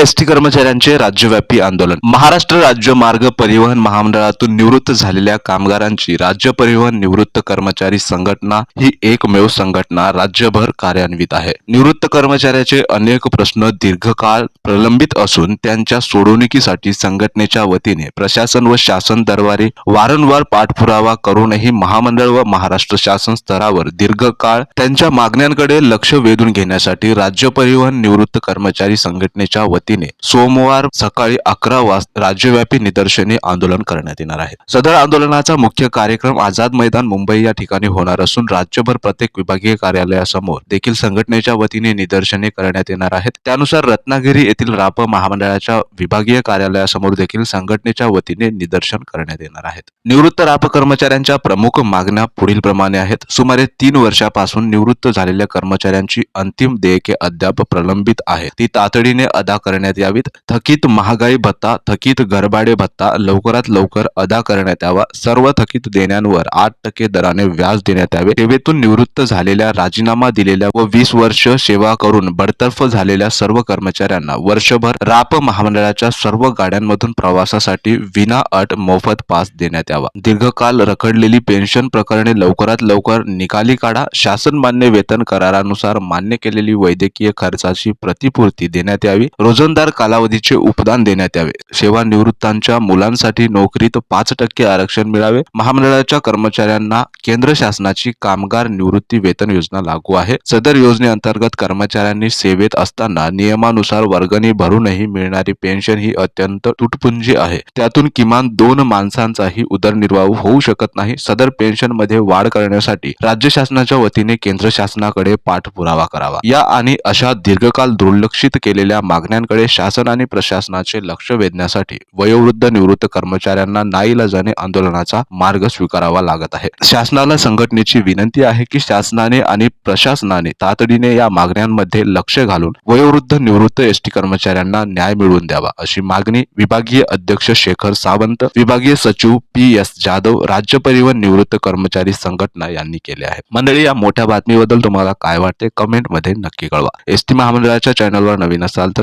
S T कर्मचाऱ्यांचे राज्यव्यापी आंदोलन. महाराष्ट्र राज्य मार्ग परिवहन महामंडळातून निवृत्त झालेल्या कामगारांची राज्य परिवहन निवृत्त कर्मचारी संघटना ही एकमेव संघटना राज्यभर कार्यान्वित आहे. निवृत्त कर्मचाऱ्याचे अनेक प्रश्न दीर्घकाळ प्रलंबित असून त्यांच्या सोडवणुकीसाठी संघटनेच्या वतीने प्रशासन व शासन दरबारी वारंवार पाठपुरावा करूनही महामंडळ व महाराष्ट्र शासन स्तरावर दीर्घकाळ त्यांच्या मागण्यांकडे लक्ष वेधून घेण्यासाठी राज्य परिवहन निवृत्त कर्मचारी संघटनेच्या वतीने सोमवार सकाळी अकरा वाजता राज्यव्यापी निदर्शने आंदोलन करण्यात येणार आहे. सदर आंदोलनाचा मुख्य कार्यक्रम आझाद मैदान मुंबई या ठिकाणी होणार असून राज्यभर प्रत्येक विभागीय कार्यालयासमोर देखील संघटनेच्या वतीने निदर्शने करण्यात येणार आहेत. त्यानुसार रत्नागिरी येथील राप महामंडळाच्या विभागीय कार्यालयासमोर देखील संघटनेच्या वतीने निदर्शन करण्यात येणार आहेत. निवृत्त राप कर्मचाऱ्यांच्या प्रमुख मागण्या पुढील प्रमाणे आहेत. सुमारे तीन वर्षापासून निवृत्त झालेल्या कर्मचाऱ्यांची अंतिम देयके अद्याप प्रलंबित आहे ती तातडीने अदा करण्यात यावीत. थकीत महागाई भत्ता थकीत घरभाडे भत्ता लवकरात लवकर अदा करण्यात यावा. सर्व थकीत देण्यांवर आठ टक्के दराने व्याज देण्यात यावे. सेवेतून निवृत्त झालेल्या राजीनामा दिलेल्या व वीस वर्ष सेवा करून बडतर्फ झालेल्या सर्व कर्मचाऱ्यांना वर्षभर राप महामंडळाच्या सर्व गाड्यांमधून प्रवासासाठी विना अट मोफत पास देण्यात यावा. दीर्घकाल रखडलेली पेन्शन प्रकरणे लवकरात लवकर निकाली काढा. शासन मान्य वेतन करारानुसार मान्य केलेली वैद्यकीय खर्चाची प्रतिपूर्ती देण्यात यावी. रोजंदार कालावधीचे उपदान देण्यात यावे. सेवानिवृत्तांच्या मुलांसाठी नोकरीत पाच टक्के आरक्षण मिळावे. महामंडळाच्या कर्मचाऱ्यांना केंद्र शासनाची कामगार निवृत्ती वेतन योजना लागू आहे. सदर योजनेअंतर्गत कर्मचाऱ्यांनी सेवेत असताना नियमानुसार वर्गणी भरूनही मिळणारी पेन्शन ही अत्यंत तुटपुंजी आहे. त्यातून किमान दोन माणसांचाही उदरनिर्वाह होऊ शकत नाही. सदर पेन्शनमध्ये वाढ करण्यासाठी राज्य शासनाच्या वतीने केंद्र शासनाकडे पाठपुरावा करावा. या आणि अशा दीर्घकाल दुर्लक्षित केलेल्या मागण्यांकडे शासन आणि प्रशासनाचे लक्ष वेधण्यासाठी वयोवृद्ध निवृत्त कर्मचाऱ्यांना नाईलाजाने आंदोलनाचा मार्ग स्वीकारावा लागत आहे. शासनाला संघटनेची विनंती आहे की शासनाने आणि प्रशासनाने तातडीने या मागण्यांमध्ये लक्ष घालून वयोवृद्ध निवृत्त एस टी कर्मचाऱ्यांना न्याय मिळवून द्यावा अशी मागणी विभागीय अध्यक्ष शेखर सावंत विभागीय सचिव पी एस जाधव राज्य परिवहन निवृत्त कर्मचारी संघटना यांनी केले आहे मंडळी या मोठ्या बातमीबद्दल तुम्हाला काय वाटते? कमेंटमध्ये नक्की कळवा. एस टी महामंडळाच्या चॅनलवर नवीन असाल तर